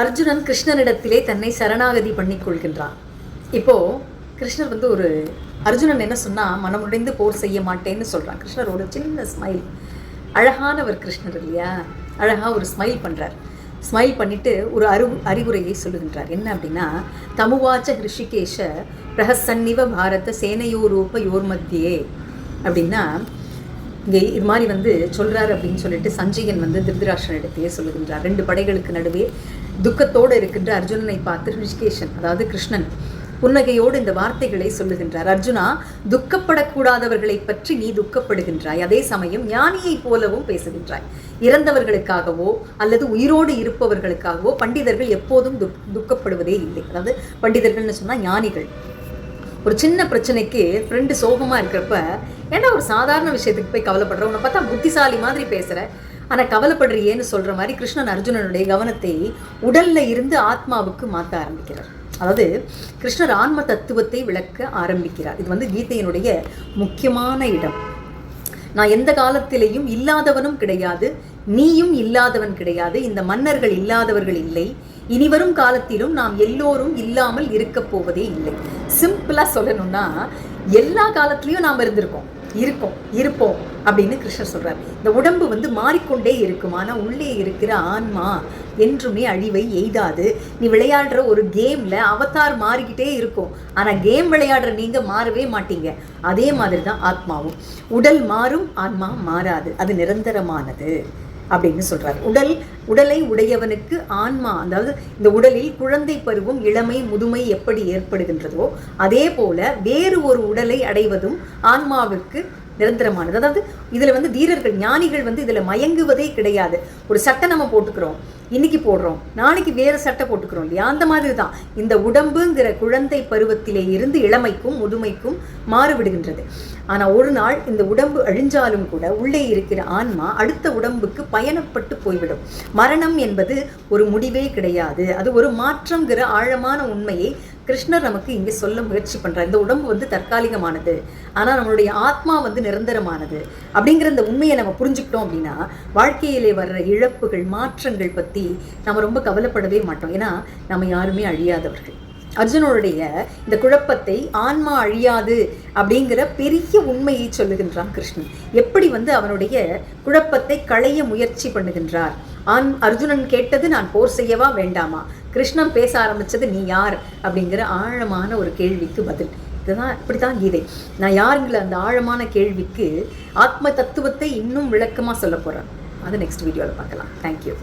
அர்ஜுனன் கிருஷ்ணனிடத்திலே தன்னை சரணாகதி பண்ணி கொள்கின்றான். இப்போ கிருஷ்ணர் வந்து ஒரு அர்ஜுனன் என்ன சொன்னால் மனமுடைந்து போர் செய்ய மாட்டேன்னு சொல்கிறான் கிருஷ்ணர் ஒரு சின்ன ஸ்மைல் அழகானவர் கிருஷ்ணர் இல்லையா? அழகாக ஒரு ஸ்மைல் பண்ணுறார் ஸ்மைல் பண்ணிட்டு ஒரு அறி அறிவுரையை சொல்லுகின்றார். என்ன அப்படின்னா தமுவாச்ச ஹிருஷிகேஷ பிரஹசன்னிவ பாரத சேனையோரூப யோர் மத்தியே அப்படின்னா இங்கே இது மாதிரி வந்து சொல்றாரு அப்படின்னு சொல்லிட்டு சஞ்சயன் வந்து திருதராஷ்டனிடத்தையே சொல்லுகின்றார். ரெண்டு படைகளுக்கு நடுவே துக்கத்தோடு இருக்கின்ற அர்ஜுனனை பார்த்து ரிஷிகேஷன் அதாவது கிருஷ்ணன் புன்னகையோடு இந்த வார்த்தைகளை சொல்லுகின்றார். அர்ஜுனா துக்கப்படக்கூடாதவர்களை பற்றி நீ துக்கப்படுகின்றாய். அதே சமயம் ஞானியைப் போலவும் பேசுகின்றாய். இறந்தவர்களுக்காகவோ அல்லது உயிரோடு இருப்பவர்களுக்காகவோ பண்டிதர்கள் எப்போதும் துக் துக்கப்படுவதே இல்லை. அதாவது பண்டிதர்கள்னு சொன்னா ஞானிகள். ஒரு சின்ன பிரச்சனைக்கு ஃப்ரெண்டு சோகமாக இருக்கிறப்ப ஏன்னா ஒரு சாதாரண விஷயத்துக்கு போய் கவலைப்படுற? உன்னை பார்த்தா புத்திசாலி மாதிரி பேசுகிற ஆனால் கவலைப்படுறியேன்னு சொல்கிற மாதிரி கிருஷ்ணன் அர்ஜுனனுடைய கவனத்தை உடல்ல இருந்து ஆத்மாவுக்கு மாற்ற ஆரம்பிக்கிறார். அதாவது கிருஷ்ணர் ஆன்ம தத்துவத்தை விளக்க ஆரம்பிக்கிறார். இது வந்து கீதையினுடைய முக்கியமான இடம். நான் எந்த காலத்திலேயும் இல்லாதவனும் கிடையாது நீயும் இல்லாதவன் கிடையாது இந்த மன்னர்கள் இல்லாதவர்கள் இல்லை இனிவரும் காலத்திலும் நாம் எல்லோரும் இல்லாமல் இருக்க போவதே இல்லை. சிம்பிளா சொல்லணும்னா எல்லா காலத்திலையும் நாம் இருந்திருக்கோம். இருக்கோம் இருப்போம் அப்படின்னு கிருஷ்ணர் சொல்றார். இந்த உடம்பு வந்து மாறிக்கொண்டே இருக்கும். ஆனா உள்ளே இருக்கிற ஆன்மா என்றுமே அழிவை எய்தாது. நீ விளையாடுற ஒரு கேம்ல அவதார் மாறிக்கிட்டே இருக்கும். ஆனா கேம் விளையாடுற நீங்க மாறவே மாட்டீங்க. அதே மாதிரி தான் ஆத்மாவும். உடல் மாறும் ஆன்மா மாறாது. அது நிரந்தரமானது. அப்படின்னு சொல்கிறார் உடல் உடலை உடையவனுக்கு ஆன்மா அதாவது இந்த உடலில் குழந்தை பருவம் இளமை முதுமை எப்படி ஏற்படுகின்றதோ அதே போல வேறு ஒரு உடலை அடைவதும் ஆன்மாவிற்கு நிரந்தரமானது. அதாவது இதுல வந்து தீரர்கள் ஞானிகள் வந்து இதுல மயங்குவதே கிடையாது. ஒரு சட்டை நம்ம போட்டுக்கிறோம் இன்னைக்கு போடுறோம் நாளைக்கு வேற சட்டை போட்டுக்கிறோம் இல்லையா? அந்த மாதிரி தான் இந்த உடம்புங்கிற குழந்தை பருவத்திலே இருந்து இளமைக்கும் முதுமைக்கும் மாறுவிடுகின்றது ஆனா ஒரு நாள் இந்த உடம்பு அழிஞ்சாலும் கூட உள்ளே இருக்கிற ஆன்மா அடுத்த உடம்புக்கு பயணப்பட்டு போய்விடும். மரணம் என்பது ஒரு முடிவே கிடையாது. அது ஒரு மாற்றங்கிற ஆழமான உண்மையை கிருஷ்ணர் நமக்கு இங்கே சொல்ல முயற்சி பண்ணுறார் இந்த உடம்பு வந்து தற்காலிகமானது. ஆனா நம்மளுடைய ஆத்மா வந்து நிரந்தரமானது. அப்படிங்கிற இந்த உண்மையை நம்ம புரிஞ்சுக்கிட்டோம் அப்படின்னா வாழ்க்கையிலே வர்ற இழப்புகள் மாற்றங்கள் பத்தி நம்ம ரொம்ப கவலைப்படவே மாட்டோம். ஏன்னா நம்ம யாருமே அழியாதவர்கள். அர்ஜுனனுடைய இந்த குழப்பத்தை ஆன்மா அழியாது அப்படிங்கிற பெரிய உண்மையை சொல்லுகின்றான் கிருஷ்ணன். எப்படி வந்து அவனுடைய குழப்பத்தை களைய முயற்சி பண்ணுகின்றார்? ஆன் அர்ஜுனன் கேட்டது நான் போர் செய்யவா? வேண்டாமா? கிருஷ்ணன் பேச ஆரம்பிச்சது நீ யார்? அப்படிங்கிற ஆழமான ஒரு கேள்விக்கு பதில். இதுதான் இப்படிதான் கீதை. நான் யாருங்கிற அந்த ஆழமான கேள்விக்கு ஆத்ம தத்துவத்தை இன்னும் விளக்கமாக சொல்ல போகிறேன் அதை நெக்ஸ்ட் வீடியோவில் பார்க்கலாம். தேங்க்யூ